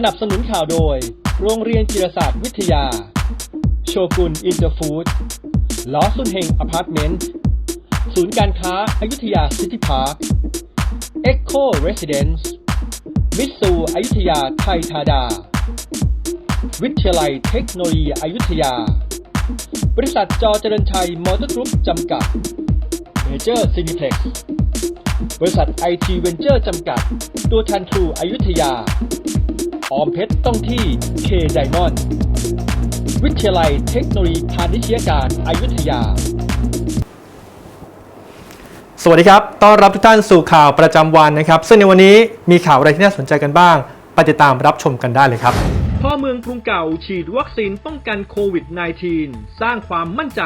สนับสนุนข่าวโดย โรงเรียนจิรศาสตร์วิทยา โชกุนอินเตอร์ฟู้ดลอสุนเฮงอพาร์ตเมนต์ ศูนย์การค้าอายุทยาซิตี้พาร์ค เอ็กโคเรสซิเดนซ์มิตซูอายุทยาไทยทาดา วิทยาลัยเทคโนโลยีอายุธยา บริษัทจอเจริญชัยมอเตอร์กรุ๊ปจำกัด เมเจอร์ซีนิเพล็กซ์บริษัทไอทีเวนเจอร์จำกัด ตัวแทนทรูอายุธยา ออมเพชรต้องที่เคไดมอนด์วิทยาลัยเทคโนโลยีพาณิชยการอายุทยา สวัสดีครับ ต้อนรับทุกท่านสู่ข่าวประจำวันนะครับ ซึ่งในวันนี้มีข่าวอะไรที่น่าสนใจกันบ้าง ไปติดตามรับชมกันได้เลยครับ พ่อเมืองกรุงเก่าฉีดวัคซีนป้องกันโควิด -19 สร้างความมั่นใจ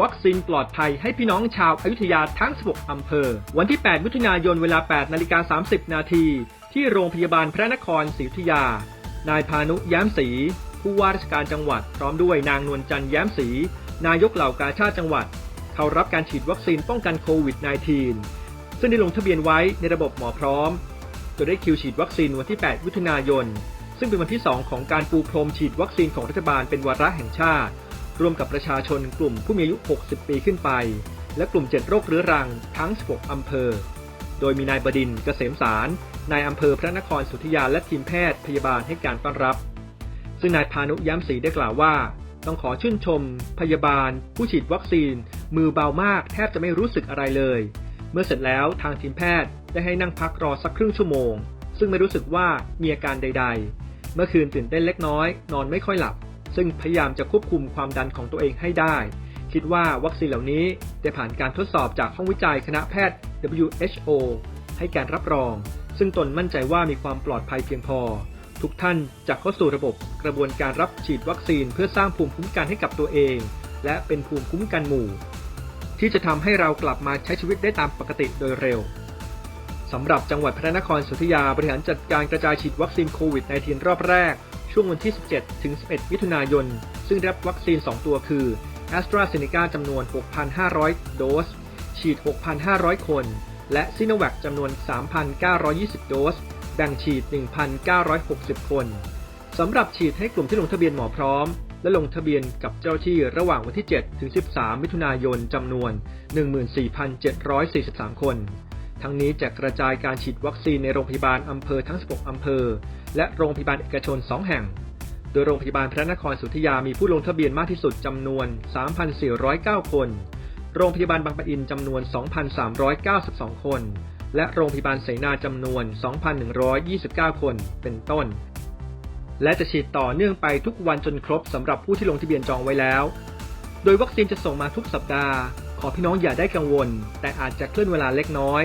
วัคซีนปลอดภัยให้พี่น้องชาวอายุทยาทั้ง 16 อำเภอ วันที่ 8 มิถุนายนเวลา 8 นาฬิกา 30 นาที ที่โรงพยาบาลพระนครศรีอยุธยา นายพานุแย้มศรีผู้ว่าราชการจังหวัด พร้อมด้วยนางนวลจันทร์แย้มศรีนายกเหล่ากาชาติจังหวัด เข้ารับการฉีดวัคซีนป้องกันโควิด -19 ซึ่งได้ลงทะเบียนไว้ในระบบหมอพร้อมโดยได้คิวฉีดวัคซีนวันที่ 8 มิถุนายน ซึ่งเป็นวันที่ 2 ของการปูพรมฉีดวัคซีนของรัฐบาลเป็นวาระแห่งชาติ ร่วมกับประชาชนกลุ่มผู้มีอายุ 60 ปีขึ้นไป และกลุ่ม 7 โรคเรื้อรังทั้ง 16 อำเภอ โดยมีนายบดินเกษมสาร นายอำเภอพระนครสุธยาและทีมแพทย์พยาบาลให้การต้อนรับ ซึ่งนายพานุย้ำศรีได้กล่าวว่า ต้องขอชื่นชม พยาบาล ผู้ฉีดวัคซีน มือเบามาก แทบจะไม่รู้สึกอะไรเลย เมื่อเสร็จแล้วทางทีมแพทย์ได้ให้นั่งพักรอสักครึ่งชั่วโมง ซึ่งไม่รู้สึกว่ามีอาการใด ๆ เมื่อคืนตื่นเต้นเล็กน้อย นอนไม่ค่อยหลับ ซึ่งพยายามจะควบคุมความดันของตัวเองให้ได้ คิดว่าวัคซีนเหล่านี้ได้ผ่านการทดสอบจากห้องวิจัยคณะแพทย์ WHO ให้การรับรอง ซึ่งตนมั่นใจว่ามีความปลอดภัยเพียงพอ ทุกท่านจะเข้าสู่ระบบกระบวนการรับฉีดวัคซีนเพื่อสร้างภูมิคุ้มกันให้กับตัวเอง และเป็นภูมิคุ้มกันหมู่ ที่จะทำให้เรากลับมาใช้ชีวิตได้ตามปกติโดยเร็วสำหรับจังหวัดพระนครศรีอยุธยาบริหารจัดการกระจายฉีดวัคซีนโควิด -19 รอบแรก ช่วงวันที่ 17 ถึง 11 มิถุนายน ซึ่งรับวัคซีน 2 ตัวคือ a s t r a z เซ e c a จำนวน 6,500 โดส ฉีด 6,500 คน และ s i n o v a c จำนวน 3,920 โดส แบ่งฉีด 1,960 คน สำหรับฉีดให้กลุ่มที่ลงทะเบียนหมอพร้อม และลงทะเบียนกับเจ้าที่ระหว่างวันที่ 7 ถึง 13 มิถุนายนจำนวน 14,743 คน ทั้งนี้จะกระจายการฉีดวัคซีนในโรงพยาบาลอำเภอทั้ง 16 อำเภอ และโรงพยาบาลเอกชน 2 แห่ง โดยโรงพยาบาลพระนครศรีอยุธยามีผู้ลงทะเบียนมากที่สุดจำนวน 3,409 คน โรงพยาบาลบางปะอินจำนวน 2,392 คน และโรงพยาบาลเสนาจำนวน 2,129 คน เป็นต้น และจะฉีดต่อเนื่องไปทุกวันจนครบสำหรับผู้ที่ลงทะเบียนจองไว้แล้ว โดยวัคซีนจะส่งมาทุกสัปดาห์ ขอพี่น้องอย่าได้กังวล แต่อาจจะเคลื่อนเวลาเล็กน้อย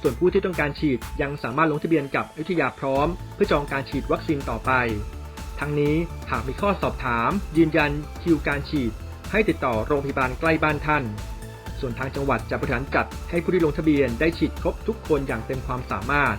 ส่วนผู้ที่ต้องการฉีดยังสามารถลงทะเบียนกับอยุธยาพร้อม เพื่อจองการฉีดวัคซีนต่อไป ทั้งนี้หากมีข้อสอบถาม ยืนยันคิวการฉีด ให้ติดต่อโรงพยาบาลใกล้บ้านท่าน ส่วนทางจังหวัดจะบริหารจัดให้ผู้ที่ลงทะเบียนได้ฉีดครบทุกคนอย่างเต็มความสามารถ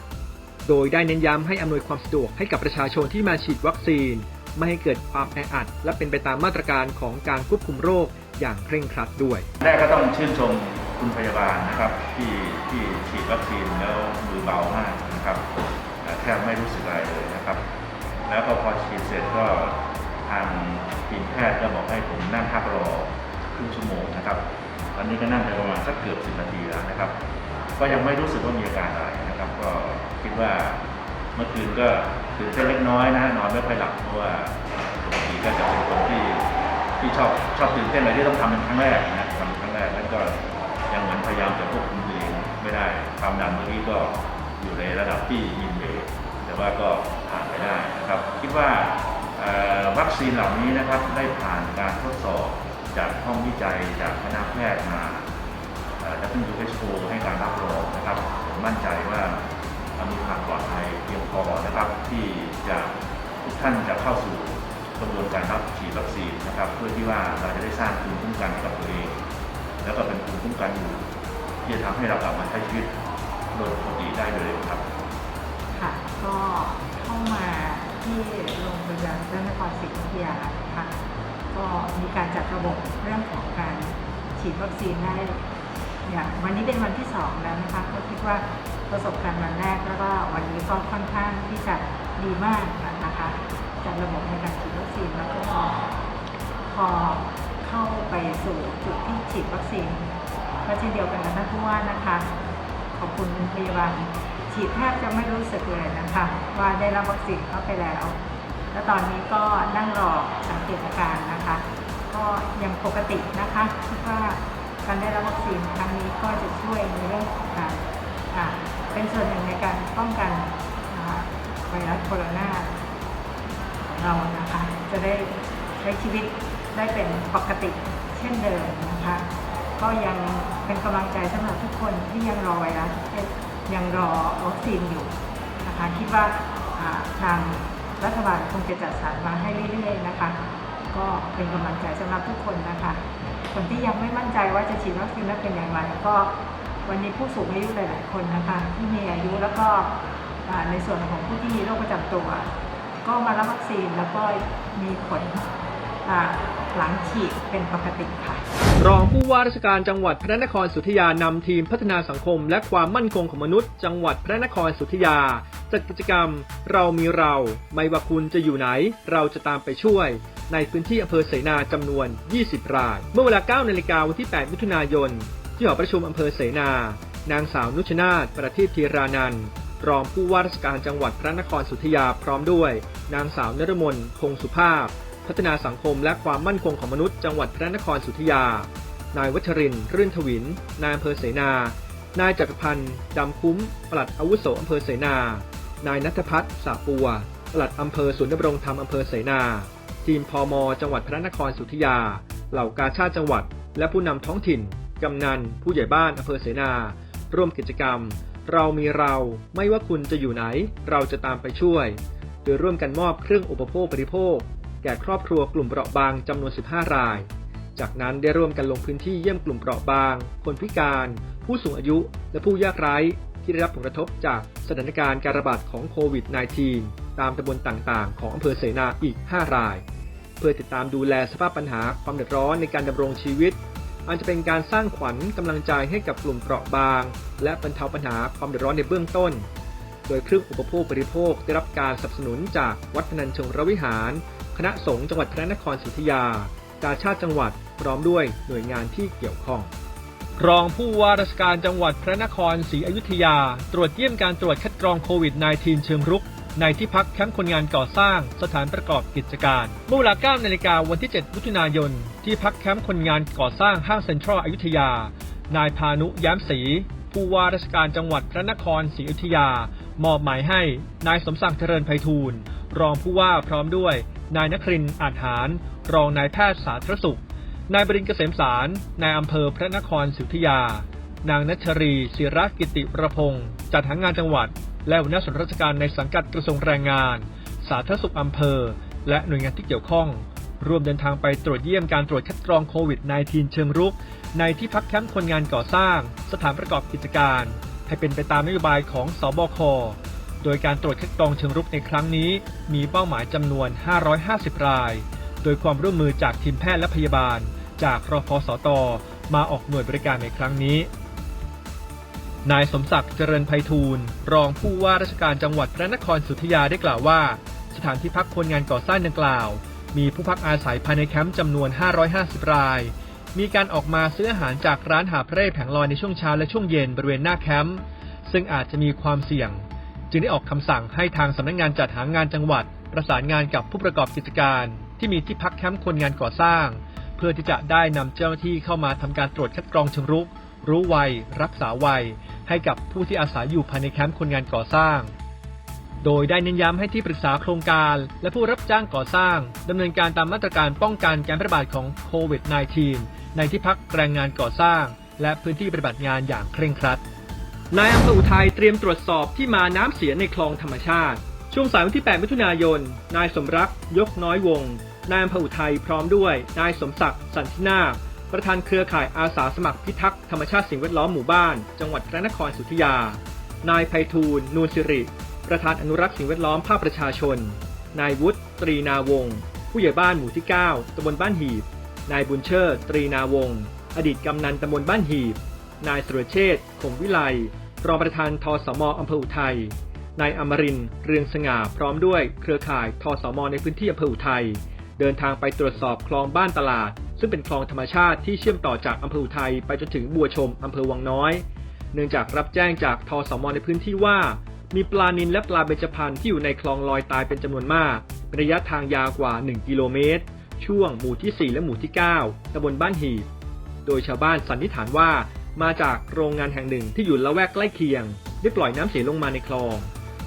โดยได้เน้นย้ำให้อำนวยความสะดวกให้กับประชาชนที่มาฉีดวัคซีน ไม่ให้เกิดความแออัด และเป็นไปตามมาตรการของการควบคุมโรคอย่างเคร่งครัดด้วย แรกก็ต้องชื่นชมคุณพยาบาลนะครับที่ที่ฉีดวัคซีนแล้วมือเบามากนะครับแทบไม่รู้สึกอะไรเลยนะครับ แล้วก็พอฉีดเสร็จก็ แพทย์ก็บอกให้ผมนั่งพักรอครึ่งชั่วโมงนะครับตอนนี้ก็นั่งไปประมาณสักเกือบสิบนาทีแล้วนะครับ ก็ยังไม่รู้สึกว่ามีอาการอะไรนะครับ ก็คิดว่าเมื่อคืนก็ตื่นเต้นเล็กน้อยนะนอนไม่ค่อยหลับเพราะว่าปกติก็จะเป็นคนที่ที่ชอบชอบตื่นเต้นอะไรที่ต้องทำเป็นครั้งแรกนะทำเป็นครั้งแรกแล้วก็ยังเหมือนพยายามจะควบคุมตัวเองไม่ได้ความดันเมื่อกี้ก็อยู่ในระดับที่ยินเวย์แต่ว่าก็ผ่านไปได้นะครับ คิดว่า วัคซีนเหล่านี้นะครับได้ผ่านการทดสอบจากห้องวิจัยจากคณะแพทย์มาเอ่อ WHO ให้การรับรองนะครับผมมั่นใจว่ามีความปลอดภัยเพียงพอนะครับ ที่จะทุกท่านจะเข้าสู่กระบวนการรับฉีดวัคซีนนะครับ เพื่อที่ว่าเราจะได้สร้างภูมิคุ้มกันให้กับตัวเอง แล้วก็เป็นภูมิคุ้มกันอยู่ที่จะทำให้เรากลับมาใช้ชีวิตโดยปกติได้โดยครับ ค่ะก็เข้ามา ที่โรงพยาบาลพระนครศรีอยุธยาค่ะก็มีการจัดระบบเรื่องของการฉีดวัคซีนได้อย่างวันนี้เป็นวันที่สองแล้วนะคะก็คิดว่าประสบการณ์วันแรกแล้วก็วันนี้ก็ค่อนข้างที่จะดีมากนะคะจัดระบบในการฉีดวัคซีนแล้วก็พอเข้าไปสู่จุดที่ฉีดวัคซีนก็เช่นเดียวกันกับท่านผู้ว่านะคะ ขอบคุณพยาบาล ฉีดแทบจะไม่รู้สึกเลยนะคะ ว่าได้รับวัคซีนเข้าไปแล้ว และตอนนี้ก็นั่งรอสังเกตอาการนะคะ ก็ยังปกตินะคะคิดว่าการได้รับวัคซีนครั้งนี้ก็จะช่วยในเรื่องของการเป็นส่วนหนึ่งในการป้องกันไวรัสโคโรนาของเรานะคะ จะได้ใช้ชีวิตได้เป็นปกติเช่นเดิมนะคะ ก็ยังเป็นกำลังใจสำหรับทุกคนที่ยังรอไวรัสเอ้ ยังรอวัคซีนอยู่นะคะคิดว่าทางรัฐบาลคงจะจัดสรรมาให้เรื่อยๆนะคะ ก็เป็นกำลังใจสำหรับทุกคนนะคะ คนที่ยังไม่มั่นใจว่าจะฉีดวัคซีนแล้วเป็นอย่างไรก็วันนี้ผู้สูงอายุหลายๆคนนะคะ ที่มีอายุแล้วก็ในส่วนของผู้ที่มีโรคประจำตัว ก็มารับวัคซีนแล้วก็มีผลหลังฉีดเป็นปกติค่ะ รองผู้ว่าราชการจังหวัดพระนครสุธยานำทีมพัฒนาสังคม และความมั่นคงของมนุษย์ จังหวัดพระนครสุธยาจัดกิจกรรม เรามีเรา ไม่ว่าคุณจะอยู่ไหน เราจะตามไปช่วย ในพื้นที่อำเภอเสนาจำนวน 20 ราย เมื่อเวลา 9 นาฬิกาวันที่ 8 มิถุนายน ที่หอประชุมอำเภอเสนา นางสาวนุชนาถประทีปธีรานันท์รองผู้ว่าราชการจังหวัดพระนครสุธยาพร้อมด้วย นางสาวนรมนคงสุภาพ พัฒนาสังคมและความมั่นคงของมนุษย์จังหวัดพระนครสุธยา นายวัชรินทร์รื่นทวิน นายอำเภอเสนา นายจักรพันธ์ดำคุ้ม ปลัดอาวุโสอำเภอเสนา นายนัทพัฒน์สาปัว ปลัดอำเภอศูนย์ดำรงธรรมอำเภอเสนา ทีมพม จังหวัดพระนครสุธยา เหล่ากาชาติจังหวัด และผู้นำท้องถิ่น กำนัน ผู้ใหญ่บ้านอำเภอเสนา ร่วมกิจกรรม เรามีเรา ไม่ว่าคุณจะอยู่ไหน เราจะตามไปช่วย โดยร่วมกันมอบเครื่องอุปโภคบริโภค แก่ครอบครัวกลุ่มเปราะบางจำนวน 15 ราย จากนั้นได้ร่วมกันลงพื้นที่เยี่ยมกลุ่มเปราะบาง คนพิการ ผู้สูงอายุ และผู้ยากไร้ที่ได้รับผลกระทบจากสถานการณ์การระบาดของโควิด -19 ตามตำบลต่างๆ ของอำเภอเสนาอีก 5 ราย เพื่อติดตามดูแลสภาพปัญหาความเดือดร้อนในการดำรงชีวิตอันจะเป็นการสร้างขวัญกำลังใจให้กับกลุ่มเปราะบาง และบรรเทาปัญหาความเดือดร้อนในเบื้องต้น โดยเครื่องอุปโภคบริโภคได้รับการสนับสนุนจากวัดพนัญชงรวิหาร ณะสงฆ์จังหวัดพระนครศรีอยุธยา กาชาติจังหวัดพร้อมด้วยหน่วยงานที่เกี่ยวข้อง รองผู้ว่าราชการจังหวัดพระนครศรีอยุธยา ตรวจเยี่ยมการตรวจคัดกรองโควิด -19 เชิงรุก ในที่พักแคมป์คนงานก่อสร้าง สถานประกอบกิจการ เมื่อเวลา9นาฬิกาวันที่ 7 มิถุนายน ที่พักแคมป์คนงานก่อสร้างห้างเซ็นทรัลอยุธยา นายพานุย้มศรีผู้ว่าราชการจังหวัดพระนครศรีอยุธยา มอบหมายให้นายสมศักดิ์เจริญไพฑูรย์รองผู้ว่าพร้อมด้วย นายนครินอาจหาร รองนายแพทย์สาธารณสุข นายบรินเกษมสาร นายอำเภอพระนครศรีอยุธยา นางนัชรีศิรกิติประพงศ์จัดหางานจังหวัด และหัวหน้าส่วนราชการในสังกัดกระทรวงแรงงาน สาธารณสุขอำเภอ และหน่วยงานที่เกี่ยวข้องร่วมเดินทางไปตรวจเยี่ยมการตรวจคัดกรองโควิด -19 เชิงรุก ในที่พักแคมป์คนงานก่อสร้าง สถานประกอบกิจการ ให้เป็นไปตามนโยบายของสบค โดยการตรวจคัดกรองเชิงรุกในครั้งนี้ มีเป้าหมายจำนวน 550 ราย โดยความร่วมมือจากทีมแพทย์และพยาบาล จากรพสต มาออกหน่วยบริการในครั้งนี้ นายสมศักดิ์เจริญไพฑูรย์รองผู้ว่าราชการจังหวัดพระนครสุธยาได้กล่าวว่า สถานที่พักคนงานก่อสร้างดังกล่าว มีผู้พักอาศัยภายในแคมป์จำนวน 550 ราย มีการออกมาซื้ออาหารจากร้านหาบเร่แผงลอยในช่วงเช้าและช่วงเย็นบริเวณหน้าแคมป์ซึ่งอาจจะมีความเสี่ยง จึงได้ออกคำสั่งให้ทางสำนักงานจัดหางานจังหวัด ประสานงานกับผู้ประกอบกิจการ ที่มีที่พักแคมป์คนงานก่อสร้าง เพื่อที่จะได้นำเจ้าหน้าที่เข้ามาทำการตรวจคัดกรองเชิงรุก รู้ไวรักษาไวให้กับผู้ที่อาศัยอยู่ภายในแคมป์คนงานก่อสร้าง โดยได้เน้นย้ำให้ที่ปรึกษาโครงการ และผู้รับจ้างก่อสร้างดำเนินการตามมาตรการป้องกันการแพร่ระบาดของโควิด -19 ในที่พักแรงงานก่อสร้าง และพื้นที่ปฏิบัติงานอย่างเคร่งครัด นายอำเภออุทัยเตรียมตรวจสอบที่มาน้ำเสียในคลองธรรมชาติ ช่วงสายวันที่ 8 มิถุนายน นายสมรัก ยกน้อยวงศ์นายอำเภออุทัยพร้อมด้วย นายสมศักดิ์สันตินาประธานเครือข่ายอาสาสมัครพิทักษ์ธรรมชาติสิ่งแวดล้อมหมู่บ้าน จังหวัดพระนครศรีอยุธยา นายไพฑูรย์นูนสิริ ประธานอนุรักษ์สิ่งแวดล้อมภาคประชาชน นายวุฒิตรีนาวงศ์ผู้ใหญ่บ้านหมู่ที่ 9ตำบลบ้านหีบ นายบุญเชิดตรีนาวงศ์อดีตกำนันตำบลบ้านหีบ นายสุรเชษฐ์คงวิไลรองประธานทสมอำเภออุทัย นายอมรินเรืองสง่าพร้อมด้วยเครือข่ายทสมในพื้นที่อำเภออุทัย เดินทางไปตรวจสอบคลองบ้านตลาด ซึ่งเป็นคลองธรรมชาติที่เชื่อมต่อจากอำเภออุทัยไปจนถึงบัวชมอำเภอวังน้อย เนื่องจากรับแจ้งจากทสมในพื้นที่ว่า มีปลานิลและปลาเบญจพรรณที่อยู่ในคลองลอยตายเป็นจำนวนมากเป็นระยะทางยาวกว่า 1 กิโลเมตร ช่วงหมู่ที่ 4 และหมู่ที่ 9ตำบลบ้านหีบ โดยชาวบ้านสันนิษฐานว่า มาจากโรงงานแห่งหนึ่งที่อยู่ละแวกใกล้เคียง ได้ปล่อยน้ำเสียลงมาในคลอง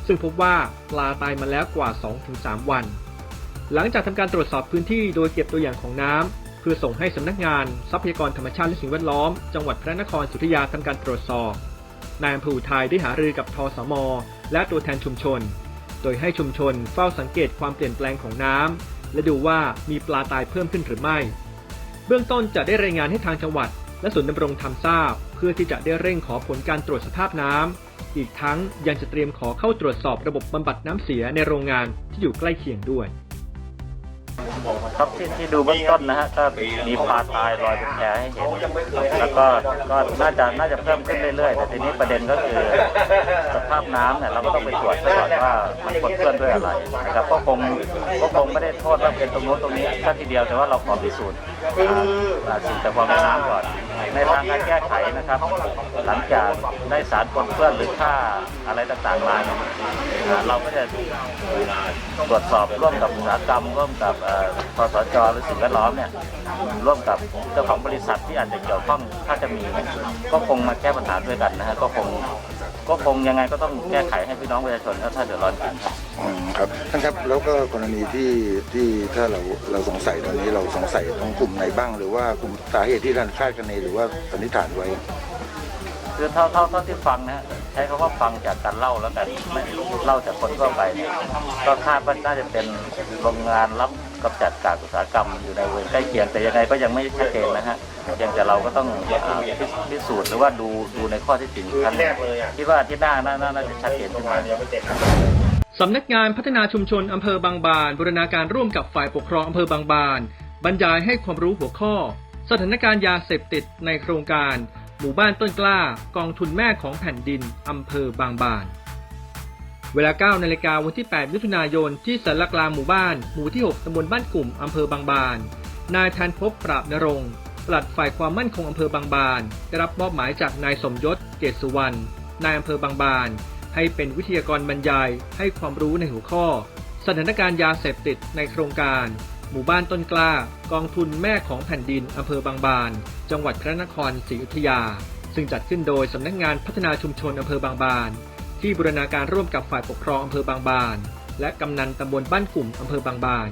ซึ่งพบว่าปลาตายมาแล้วกว่า 2-3 วัน หลังจากทำการตรวจสอบพื้นที่โดยเก็บตัวอย่างของน้ำเพื่อส่งให้สำนักงานทรัพยากรธรรมชาติและสิ่งแวดล้อม จังหวัดพระนครศรีอยุธยาทำการตรวจสอบนายอำเภออุทัยได้หารือกับทสม และตัวแทนชุมชน โดยให้ชุมชนเฝ้าสังเกตความเปลี่ยนแปลงของน้ำและดูว่ามีปลาตายเพิ่มขึ้นหรือไม่ เบื้องต้นจะได้รายงานให้ทางจังหวัด และศูนย์ดำรงธรรมทราบ เพื่อที่จะได้เร่งขอผลการตรวจสภาพน้ำ อีกทั้งยังจะเตรียมขอเข้าตรวจสอบระบบบำบัดน้ำเสียในโรงงานที่อยู่ใกล้เคียงด้วยครับที่ที่ดูเบื้องต้นนะฮะก็มีปลาตายลอยเป็นแพให้เห็นแล้วก็ก็น่าจะน่าจะเพิ่มขึ้นเรื่อยๆแต่ทีนี้ประเด็นก็คือสภาพน้ำเนี่ยเราก็ต้องไปตรวจก่อนว่ามันปนเปื้อนด้วยอะไรนะครับก็คงก็คงไม่ได้โทษว่าเป็นตรงโน้นตรงนี้แค่ทีเดียวแต่ว่าเราขอพิสูจน์สิ่งแต่ความในน้ำก่อน ในทางการแก้ไขนะครับ หลังจากได้สารปนเปื้อนหรือค่าอะไรต่างๆมาเนี่ยเราก็จะตรวจสอบร่วมกับอุตสาหกรรม ร่วมกับเอ่อพสจหรือสิ่งแวดล้อมเนี่ยร่วมกับเจ้าของบริษัทที่อาจจะเกี่ยวข้องถ้าจะมีก็คงมาแก้ปัญหาด้วยกันนะฮะก็คง ก็คงยังไงก็ต้องแก้ไขให้พี่น้องประชาชนถ้าถ้าเดือดร้อนจริงครับอืมครับท่านครับแล้วก็กรณีที่ที่ถ้าเราเราสงสัยตอนนี้เราสงสัยตรงกลุ่มไหนบ้าง หรือว่ากลุ่มสาเหตุที่ท่านคาดคะเนหรือว่าสันนิษฐานไว้คือเท่าเท่าเท่าที่ฟังนะฮะใช้คำว่าฟังจากการเล่าแล้วกันไม่เล่าจากคนทั่วไปเนี่ยก็คาดว่าน่าจะเป็นโรงงานรับ กำจัดกากอุตสาหกรรมอยู่ในบริเวณใกล้เคียงแต่ยังไงก็ยังไม่ชัดเจนนะฮะยังแต่เราก็ต้องอ่าพิพิสูจน์หรือว่าดูดูในข้อที่จริงกันคิดว่าอาที่หน้าน่าน่าน่าจะชัดเจนขึ้นมาสำนักงานพัฒนาชุมชนอำเภอบางบานบูรณาการร่วมกับฝ่ายปกครองอำเภอบางบาน บรรยายให้ความรู้หัวข้อ สถานการณ์ยาเสพติดในโครงการ หมู่บ้านต้นกล้ากองทุนแม่ของแผ่นดินอำเภอบางบาน เวลา 9 นาฬิกาวันที่ 8 มิถุนายน ที่สารกลางหมู่บ้าน หมู่ที่ 6 ตำบลบ้านกลุ่ม อำเภอบางบาน นายแทนพบปราบนรงปลัดฝ่ายความมั่นคงอำเภอบางบาน ได้รับมอบหมายจากนายสมยศ เกศสุวรรณ นายอำเภอบางบาน ให้เป็นวิทยากรบรรยาย ให้ความรู้ในหัวข้อ สถานการณ์ยาเสพติดในโครงการ หมู่บ้านต้นกล้า กองทุนแม่ของแผ่นดินอำเภอบางบาน จังหวัดพระนครศรีอยุธยา ซึ่งจัดขึ้นโดยสำนักงานพัฒนาชุมชนอำเภอบางบาน ที่บูรณาการร่วมกับฝ่ายปกครองอำเภอบางบาน และกำนันตำบลบ้านกลุ่มอำเภอบางบาน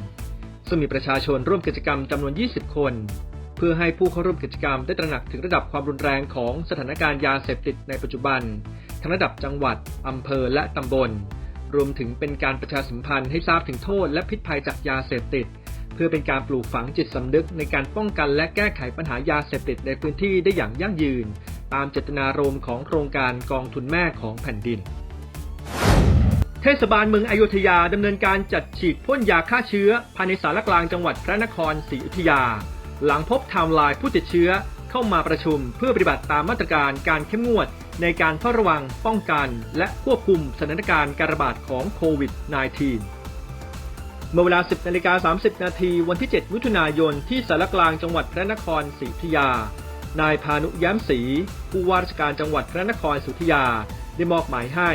ซึ่งมีประชาชนร่วมกิจกรรมจำนวน 20 คน เพื่อให้ผู้เข้าร่วมกิจกรรมได้ตระหนักถึงระดับความรุนแรงของสถานการณ์ยาเสพติดในปัจจุบัน ทั้งระดับจังหวัดอำเภอและตำบล รวมถึงเป็นการประชาสัมพันธ์ให้ทราบถึงโทษและพิษภัยจากยาเสพติด เพื่อเป็นการปลูกฝังจิตสำนึกในการป้องกันและแก้ไขปัญหายาเสพติดในพื้นที่ได้อย่างยั่งยืนตามเจตนารมณ์ของโครงการกองทุนแม่ของแผ่นดิน เทศบาลเมืองอยุธยาดำเนินการจัดฉีดพ่นยาฆ่าเชื้อ ภายในสารกลางจังหวัดพระนครศรีอยุธยา หลังพบไทม์ไลน์ผู้ติดเชื้อเข้ามาประชุมเพื่อปฏิบัติตามมาตรการการเข้มงวด ในการเฝ้าระวังป้องกัน และควบคุมสถานการณ์การระบาดของโควิด -19 เมื่อเวลา 10นาฬิกา30 นาทีวันที่ 7 มิถุนายนที่สารกลางจังหวัดพระนครศรีอยุธยา นายพานุย้มศรีผู้ว่าราชการจังหวัดพระนครศรีอยุธยาได้มอบหมายให้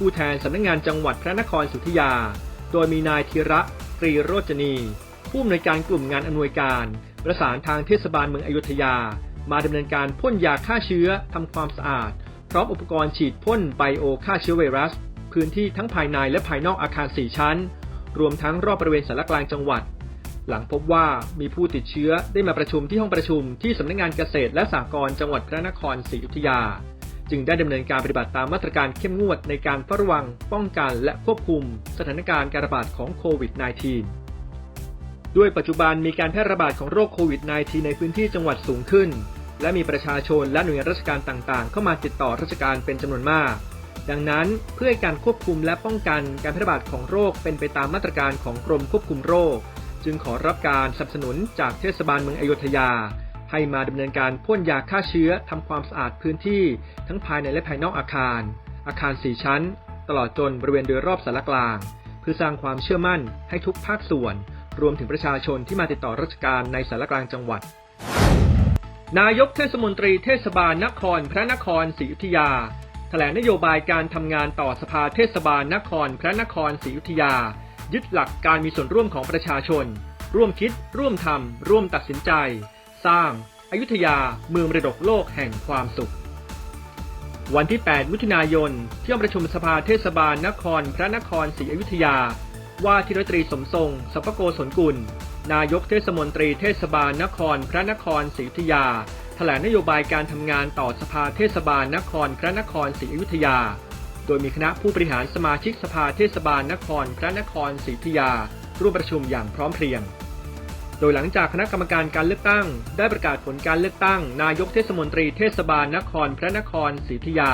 ผู้แทนสำนักงานจังหวัดพระนครศรีอยุธยา โดยมีนายธีระตรีโรจนี ผู้อำนวยการกลุ่มงานอำนวยการ ประสานทางเทศบาลเมืองอยุธยา มาดำเนินการพ่นยาฆ่าเชื้อทำความสะอาด พร้อมอุปกรณ์ฉีดพ่นไบโอฆ่าเชื้อไวรัส พื้นที่ทั้งภายในและภายนอกอาคาร 4 ชั้น รวมทั้งรอบบริเวณสารกลางจังหวัด หลังพบว่ามีผู้ติดเชื้อได้มาประชุมที่ห้องประชุมที่สำนักงานเกษตรและสหกรณ์จังหวัดพระนครศรีอยุธยา จึงได้ดำเนินการปฏิบัติตามมาตรการเข้มงวดในการเฝ้าระวัง ป้องกันและควบคุมสถานการณ์การระบาดของโควิด -19 ด้วยปัจจุบันมีการแพร่ระบาดของโรคโควิด -19 ในพื้นที่จังหวัดสูงขึ้น และมีประชาชนและหน่วยงานราชการต่างๆ เข้ามาติดต่อราชการเป็นจำนวนมาก ดังนั้นเพื่อการควบคุมและป้องกันการแพร่ระบาดของโรคเป็นไปตามมาตรการของกรมควบคุมโรค จึงขอรับการสนับสนุนจากเทศบาลเมืองอยุธยา ให้มาดำเนินการพ่นยาฆ่าเชื้อทำความสะอาดพื้นที่ ทั้งภายในและภายนอกอาคาร อาคาร 4 ชั้น ตลอดจนบริเวณโดยรอบสารกลาง เพื่อสร้างความเชื่อมั่นให้ทุกภาคส่วน รวมถึงประชาชนที่มาติดต่อราชการในสารกลางจังหวัด นายกเทศมนตรีเทศบาลนครพระนครศรีอยุธยาแถลงนโยบายการทำงานต่อสภาเทศบาลนครพระนครศรีอยุธยา ยึดหลักการมีส่วนร่วมของประชาชน ร่วมคิด ร่วมทำร่วมตัดสินใจ สร้างอายุทยาเมืองมรดกโลกแห่งความสุข วันที่ 8 มิถุนายนที่ประชุมสภาเทศบาลนครพระนครศรีอยุธยา ว่าที่ร้อยตรีสมทรงสัพพโกศลกุล นายกเทศมนตรีเทศบาลนครพระนครศรีอยุธยา แถลงนโยบายการทำงานต่อสภาเทศบาลนครพระนครศรีอยุธยา โดยมีคณะผู้บริหารสมาชิกสภาเทศบาลนครพระนครศรีอยุธยา ร่วมประชุมอย่างพร้อมเพรียง โดยหลังจากคณะกรรมการการเลือกตั้ง ได้ประกาศผลการเลือกตั้ง นายกเทศมนตรีเทศบาลนครพระนครศรีอยุธยา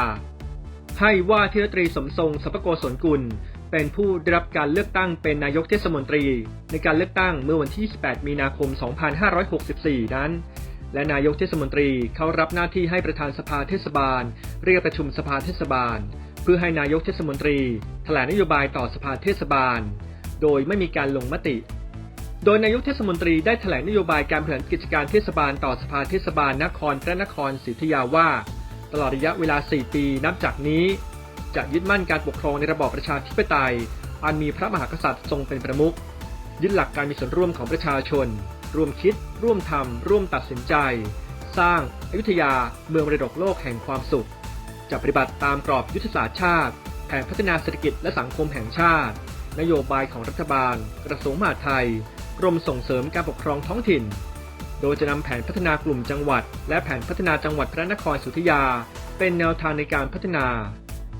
ให้ว่าที่ร้อยตรีสมทรงสัพโกศลกุล เป็นผู้ได้รับการเลือกตั้งเป็นนายกเทศมนตรี ในการเลือกตั้งเมื่อวันที่28มีนาคม 2564 นั้น และนายกเทศมนตรีเขารับหน้าที่ให้ประธานสภาเทศบาล เรียกประชุมสภาเทศบาล เพื่อให้นายกเทศมนตรีแถลงนโยบายต่อสภาเทศบาล โดยไม่มีการลงมติ โดยนายกเทศมนตรีได้แถลงนโยบายการบริหารกิจการเทศบาลต่อสภาเทศบาลนครพระนครศรีอยุธยาว่า ตลอดระยะเวลา 4 ปีนับจากนี้ จะยึดมั่นการปกครองในระบอบประชาธิปไตย อันมีพระมหากษัตริย์ทรงเป็นประมุขยึดหลักการมีส่วนร่วมของประชาชน ร่วมคิด ร่วมทำร่วมตัดสินใจ สร้างอยุธยาเมืองมรดกโลกแห่งความสุข จะปฏิบัติตามกรอบยุทธศาสตร์ชาติ แผนพัฒนาเศรษฐกิจและสังคมแห่งชาติ นโยบายของรัฐบาล กระทรวงมหาดไทย กรมส่งเสริมการปกครองท้องถิ่น โดยจะนำแผนพัฒนากลุ่มจังหวัด และแผนพัฒนาจังหวัดพระนครศรีอยุธยา เป็นแนวทางในการพัฒนา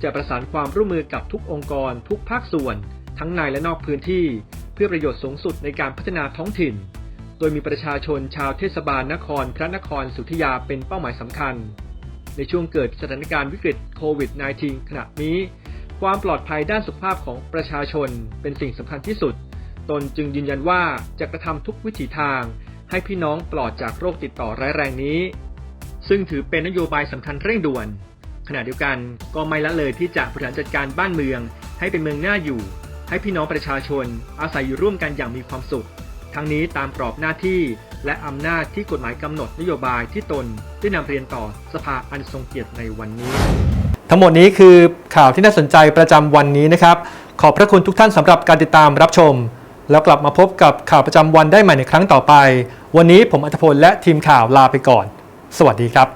จะประสานความร่วมมือกับทุกองค์กร ทุกภาคส่วน ทั้งในและนอกพื้นที่ เพื่อประโยชน์สูงสุดในการพัฒนาท้องถิ่น โดยมีประชาชนชาวเทศบาลนครพระนครศรีอยุธยาเป็นเป้าหมายสำคัญ ในช่วงเกิดสถานการณ์วิกฤตโควิด -19 ขณะนี้ ความปลอดภัยด้านสุขภาพของประชาชนเป็นสิ่งสำคัญที่สุด ตนจึงยืนยันว่าจะกระทำทุกวิถีทาง ให้พี่น้องปลอดจากโรคติดต่อร้ายแรงนี้ ซึ่งถือเป็นนโยบายสำคัญเร่งด่วน ขณะเดียวกันก็ไม่ละเลยที่จะบริหารจัดการบ้านเมือง ให้เป็นเมืองน่าอยู่ ให้พี่น้องประชาชน อาศัยอยู่ร่วมกันอย่างมีความสุข ทั้งนี้ตามกรอบหน้าที่และอำนาจที่กฎหมายกำหนดนโยบายที่ตนได้นำเรียนต่อสภาอันทรงเกียรติในวันนี้ ทั้งหมดนี้คือข่าวที่น่าสนใจประจำวันนี้นะครับ ขอบพระคุณทุกท่านสำหรับการติดตามรับชม แล้วกลับมาพบกับข่าวประจำวันได้ใหม่ในครั้งต่อไป วันนี้ผมอัธพลและทีมข่าวลาไปก่อน สวัสดีครับ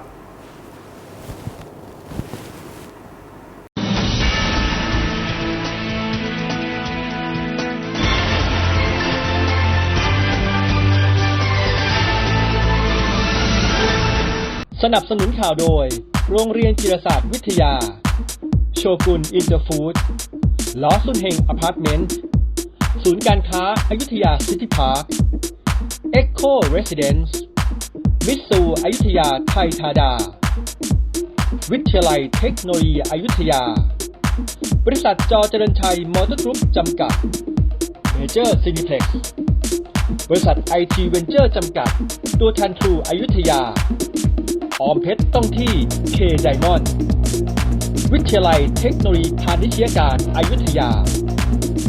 สนับสนุนข่าวโดย โรงเรียนจิรศาสตร์วิทยา โชกุนอินเตอร์ฟู้ดลอสุนเฮงอพาร์ตเมนต์ ศูนย์การค้าอายุทยาซิตี้พาร์คเอ็กโคเรสซิเดนซ์มิตซูอายุทยาไทยธาดา วิทยาลัยเทคโนโลยีอายุธยา บริษัทจอเจริญชัยมอเตอร์กรุ๊ปจำกัดเมเจอร์ซินิเพ็กซ์บริษัทไอทีเวนเจอร์จำกัด ตัวแทนทรูอายุธยา ออมเพชรต้องที่เคไดมอนด์วิทยาลัยเทคโนโลยีพาณิชยการอายุทยา